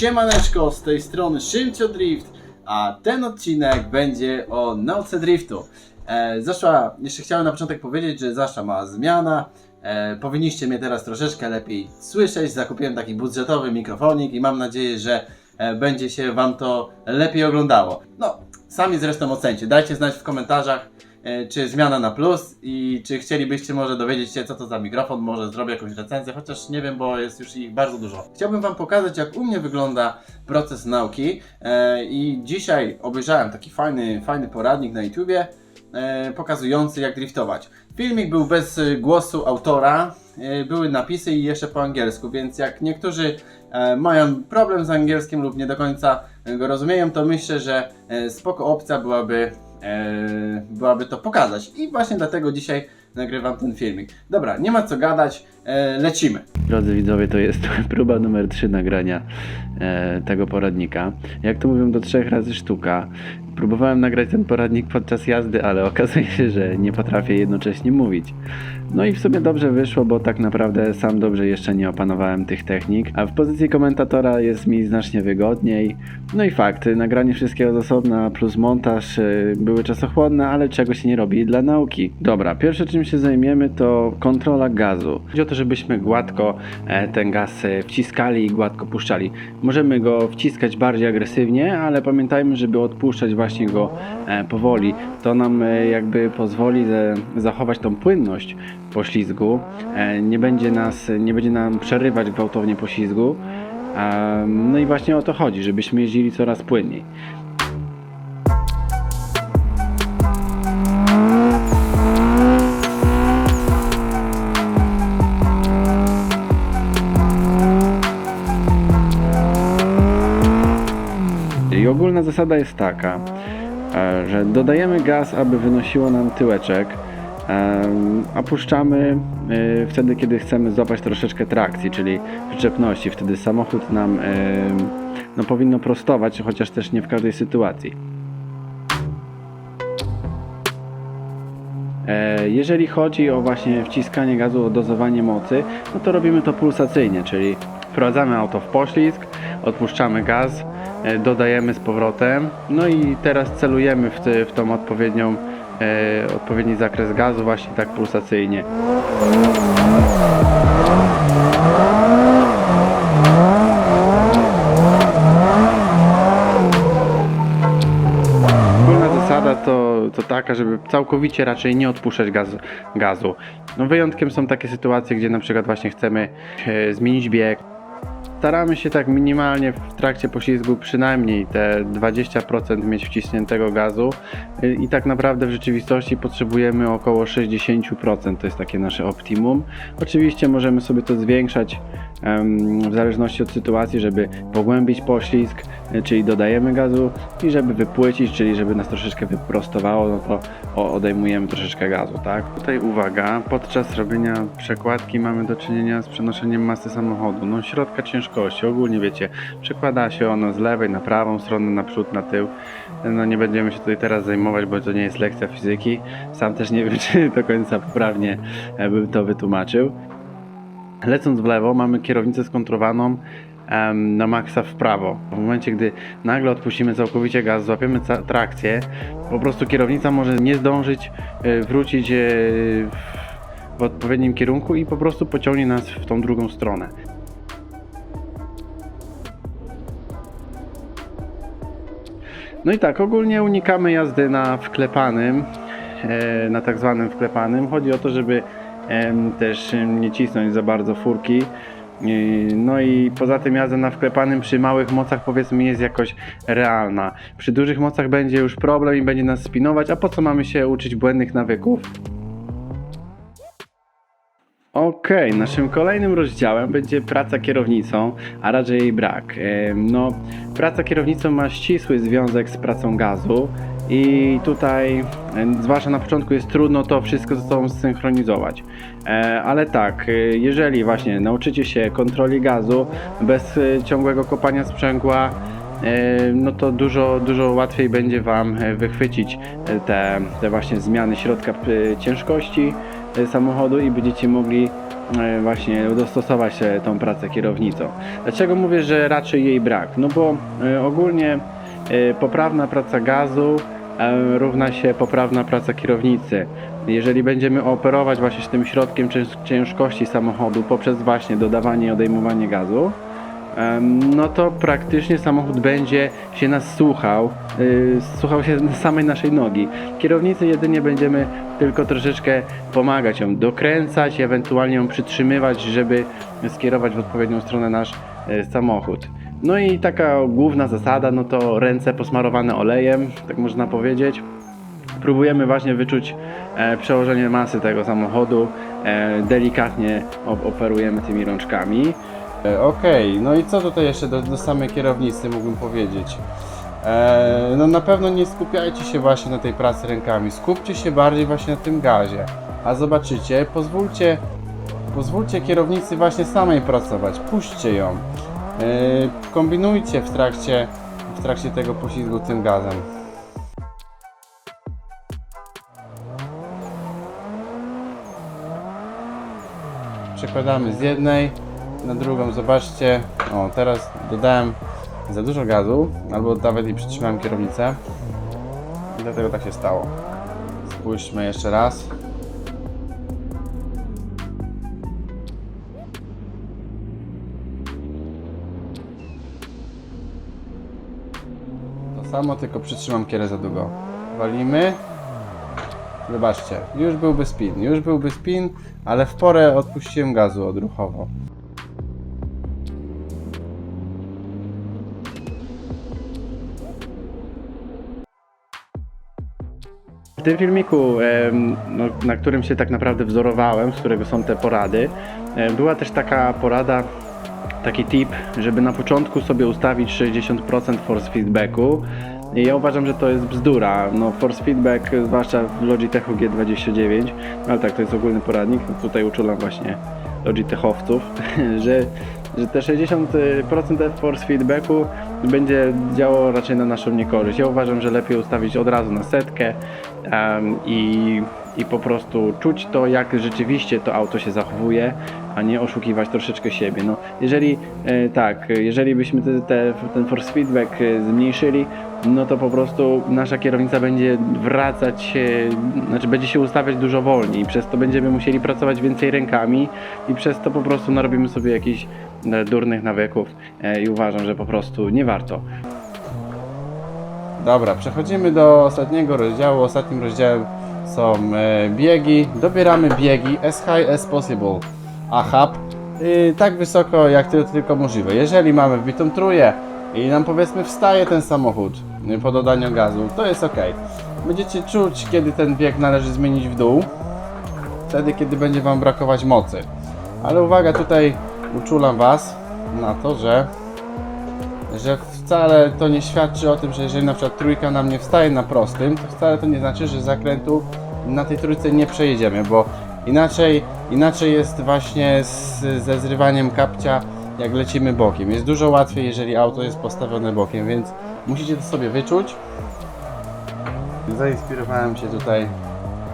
Siemaneczko, z tej strony Szymcio Drift, a ten odcinek będzie o nauce driftu. E, zaszła, jeszcze chciałem na początek powiedzieć, że zaszła mała zmiana. E, powinniście mnie teraz troszeczkę lepiej słyszeć. Zakupiłem taki budżetowy mikrofonik i mam nadzieję, że e, będzie się Wam to lepiej oglądało. No, sami zresztą ocencie. Dajcie znać w komentarzach, czy zmiana na plus i czy chcielibyście może dowiedzieć się, co to za mikrofon. Może zrobię jakąś recenzję, chociaż nie wiem, bo jest już ich bardzo dużo. Chciałbym Wam pokazać, jak u mnie wygląda proces nauki e, i dzisiaj obejrzałem taki fajny, fajny poradnik na YouTubie e, pokazujący jak driftować. Filmik był bez e, głosu autora, e, były napisy i jeszcze po angielsku, więc jak niektórzy e, mają problem z angielskim lub nie do końca go rozumieją, to myślę, że e, spoko opcja byłaby, e, byłaby to pokazać. I właśnie dlatego dzisiaj nagrywam ten filmik. Dobra, nie ma co gadać, e, lecimy. Drodzy widzowie, to jest próba numer 3 nagrania e, tego poradnika. Jak to mówią, do trzech razy sztuka. Próbowałem nagrać ten poradnik podczas jazdy, ale okazuje się, że nie potrafię jednocześnie mówić. No i w sumie dobrze wyszło, bo tak naprawdę sam dobrze jeszcze nie opanowałem tych technik, a w pozycji komentatora jest mi znacznie wygodniej. No i fakt, nagranie wszystkiego z osobna plus montaż e, były czasochłonne, ale czego się nie robi dla nauki. Dobra, pierwsze czym się zajmiemy to kontrola gazu. Chodzi o to, żebyśmy gładko e, ten gaz e, wciskali i gładko puszczali. Możemy go wciskać bardziej agresywnie, ale pamiętajmy, żeby odpuszczać właśnie go e, powoli. To nam e, jakby pozwoli e, zachować tą płynność poślizgu. Nie będzie nas, nie będzie nam przerywać gwałtownie poślizgu. No i właśnie o to chodzi, żebyśmy jeździli coraz płynniej. I ogólna zasada jest taka, e, że dodajemy gaz, aby wynosiło nam tyłeczek, em, a puszczamy e, wtedy, kiedy chcemy złapać troszeczkę trakcji, czyli przyczepności. Wtedy samochód nam no, powinno prostować, chociaż też nie w każdej sytuacji. E, Jeżeli chodzi o właśnie wciskanie gazu, o dozowanie mocy, no to robimy to pulsacyjnie, czyli wprowadzamy auto w poślizg, odpuszczamy gaz, e, dodajemy z powrotem, no i teraz celujemy w, ty, w tą odpowiednią, e, odpowiedni zakres gazu właśnie tak pulsacyjnie. To, taka, żeby całkowicie raczej nie odpuszczać gazu. gazu. No wyjątkiem są takie sytuacje, gdzie na przykład właśnie chcemy e, zmienić bieg. Staramy się tak minimalnie w trakcie poślizgu przynajmniej te 20% mieć wciśniętego gazu i tak naprawdę w rzeczywistości potrzebujemy około 60%, to jest takie nasze optimum. Oczywiście możemy sobie to zwiększać w zależności od sytuacji, żeby pogłębić poślizg, y, czyli dodajemy gazu i żeby wypłycić, czyli żeby nas troszeczkę wyprostowało, no to odejmujemy troszeczkę gazu, tak? Tutaj uwaga, podczas robienia przekładki mamy do czynienia z przenoszeniem masy samochodu, no środka ciężkości, ogólnie wiecie, przekłada się ono z lewej na prawą stronę, na przód, na tył. No nie będziemy się tutaj teraz zajmować, bo to nie jest lekcja fizyki. Sam też nie wiem, czy do końca poprawnie e, bym to wytłumaczył. Lecąc w lewo mamy kierownicę skontrowaną na maksa w prawo. W momencie, gdy nagle odpuścimy całkowicie gaz, złapiemy trakcję, po prostu kierownica może nie zdążyć e, wrócić e, w odpowiednim kierunku i po prostu pociągnie nas w tą drugą stronę. No i tak, ogólnie unikamy jazdy na wklepanym, e, na tak zwanym wklepanym. Chodzi o to, żeby też nie cisnąć za bardzo furki. E, No i poza tym jazda na wklepanym przy małych mocach powiedzmy jest jakoś realna. Przy dużych mocach będzie już problem i będzie nas spinować, a po co mamy się uczyć błędnych nawyków? Okej, naszym kolejnym rozdziałem będzie praca kierownicą, a raczej jej brak. No, praca kierownicą ma ścisły związek z pracą gazu i tutaj, zwłaszcza na początku, jest trudno to wszystko ze sobą zsynchronizować. E, Ale tak, e, jeżeli właśnie nauczycie się kontroli gazu bez e, ciągłego kopania sprzęgła, no to dużo, dużo łatwiej będzie Wam wychwycić te, te właśnie zmiany środka ciężkości samochodu i będziecie mogli e, właśnie dostosować się tą pracę kierownicą. Dlaczego mówię, że raczej jej brak? No bo e, ogólnie e, poprawna praca gazu e, równa się poprawna praca kierownicy. Jeżeli będziemy operować właśnie tym środkiem cięż- ciężkości samochodu poprzez właśnie dodawanie i odejmowanie gazu, no to praktycznie samochód będzie się nas słuchał, yy, słuchał się samej naszej nogi. Kierownicy jedynie będziemy tylko troszeczkę pomagać ją dokręcać, ewentualnie ją przytrzymywać, żeby skierować w odpowiednią stronę nasz e, samochód. No i taka główna zasada, no to ręce posmarowane olejem, tak można powiedzieć. Próbujemy właśnie wyczuć e, przełożenie masy tego samochodu, e, delikatnie op- operujemy tymi rączkami. E, Okej, no i co tutaj jeszcze do, do samej kierownicy mógłbym powiedzieć? E, no na pewno nie skupiajcie się właśnie na tej pracy rękami, skupcie się bardziej właśnie na tym gazie. A zobaczycie, pozwólcie, pozwólcie kierownicy właśnie samej pracować, puśćcie ją. E, kombinujcie w trakcie, w trakcie tego poślizgu tym gazem. Przekładamy z jednej na drugą, zobaczcie. O, teraz dodałem za dużo gazu, albo nawet i przytrzymałem kierownicę. I dlatego tak się stało. Spójrzmy jeszcze raz. To samo, tylko przytrzymam kierę za długo. Walimy. Zobaczcie, już byłby spin, już byłby spin, ale w porę odpuściłem gazu odruchowo. W tym filmiku, no, na którym się tak naprawdę wzorowałem, z którego są te porady, była też taka porada, taki tip, żeby na początku sobie ustawić 60% force feedbacku. I ja uważam, że to jest bzdura. No, force feedback, zwłaszcza w Logitechu G29, ale tak, to jest ogólny poradnik. Tutaj uczulam właśnie Logitechowców, że, że te 60% force feedbacku będzie działało raczej na naszą niekorzyść. Ja uważam, że lepiej ustawić od razu na setkę em, i, i po prostu czuć to, jak rzeczywiście to auto się zachowuje, a nie oszukiwać troszeczkę siebie. No, jeżeli e, tak, jeżeli byśmy te, te, ten force feedback e, zmniejszyli, no to po prostu nasza kierownica będzie wracać, znaczy będzie się ustawiać dużo wolniej, przez to będziemy musieli pracować więcej rękami i przez to po prostu narobimy sobie jakichś e, durnych nawyków e, i uważam, że po prostu nie warto. Dobra, przechodzimy do ostatniego rozdziału. Ostatnim rozdziałem są e, biegi. Dobieramy biegi as high as possible. A hub y, tak wysoko jak tylko możliwe. Jeżeli mamy wbitą trójkę i nam powiedzmy wstaje ten samochód y, po dodaniu gazu, to jest ok. Będziecie czuć kiedy ten bieg należy zmienić w dół. Wtedy kiedy będzie Wam brakować mocy. Ale uwaga, tutaj uczulam Was na to, że że wcale to nie świadczy o tym, że jeżeli na przykład trójka nam nie wstaje na prostym, to wcale to nie znaczy, że zakrętu na tej trójce nie przejedziemy, bo inaczej, inaczej jest właśnie z, ze zrywaniem kapcia, jak lecimy bokiem. Jest dużo łatwiej, jeżeli auto jest postawione bokiem, więc musicie to sobie wyczuć. Zainspirowałem się tutaj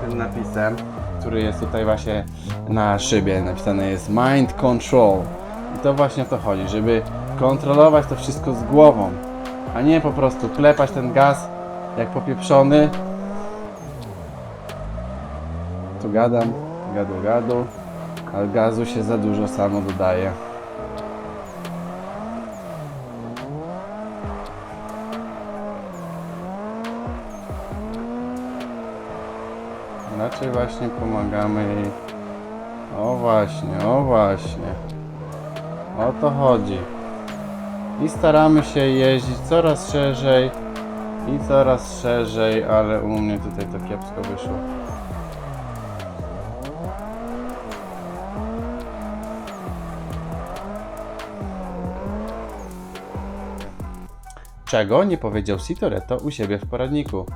tym napisem, który jest tutaj właśnie na szybie. Napisane jest Mind Control. I to właśnie o to chodzi, żeby kontrolować to wszystko z głową, a nie po prostu klepać ten gaz jak popieprzony. Tu gadam, gadu gadu, ale gazu się za dużo samo dodaje. Raczej właśnie pomagamy jej. O właśnie, o właśnie. O to chodzi. I staramy się jeździć coraz szerzej i coraz szerzej, ale u mnie tutaj to kiepsko wyszło. Czego nie powiedział Sitoretto u siebie w poradniku?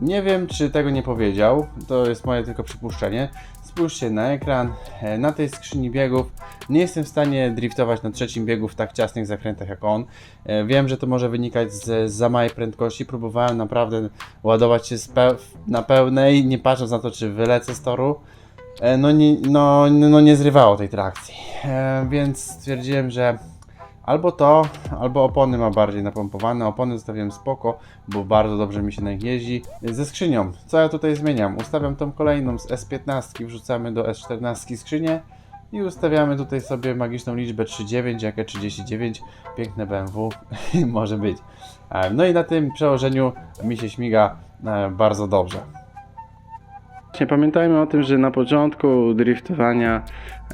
Nie wiem, czy tego nie powiedział, to jest moje tylko przypuszczenie. Spójrzcie na ekran, e, na tej skrzyni biegów. Nie jestem w stanie driftować na trzecim biegu w tak ciasnych zakrętach jak on. E, Wiem, że to może wynikać z, za małej prędkości. Próbowałem naprawdę ładować się pe- na pełnej, nie patrząc na to, czy wylecę z toru. e, no nie, no, no nie zrywało tej trakcji. Więc stwierdziłem, że albo to, albo opony ma bardziej napompowane. Opony zostawiłem spoko, bo bardzo dobrze mi się na nich jeździ. Ze skrzynią, co ja tutaj zmieniam? Ustawiam tą kolejną z S15, wrzucamy do S14 skrzynię i ustawiamy tutaj sobie magiczną liczbę 39, jakie 39, piękne BMW może być. E, No i na tym przełożeniu mi się śmiga e, bardzo dobrze. Pamiętajmy o tym, że na początku driftowania,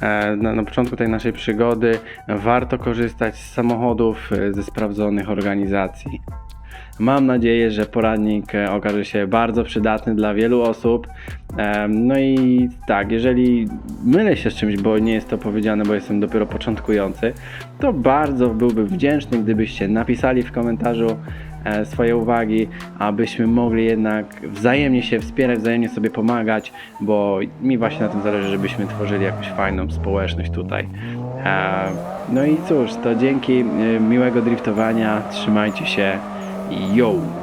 e, na, na początku tej naszej przygody, warto korzystać z samochodów e, ze sprawdzonych organizacji. Mam nadzieję, że poradnik e, okaże się bardzo przydatny dla wielu osób. No i tak, jeżeli mylę się z czymś, bo nie jest to powiedziane, bo jestem dopiero początkujący, to bardzo byłbym wdzięczny, gdybyście napisali w komentarzu e, swoje uwagi, abyśmy mogli jednak wzajemnie się wspierać, wzajemnie sobie pomagać, bo mi właśnie na tym zależy, żebyśmy tworzyli jakąś fajną społeczność tutaj. E, No i cóż, to dzięki, miłego driftowania, trzymajcie się i yo!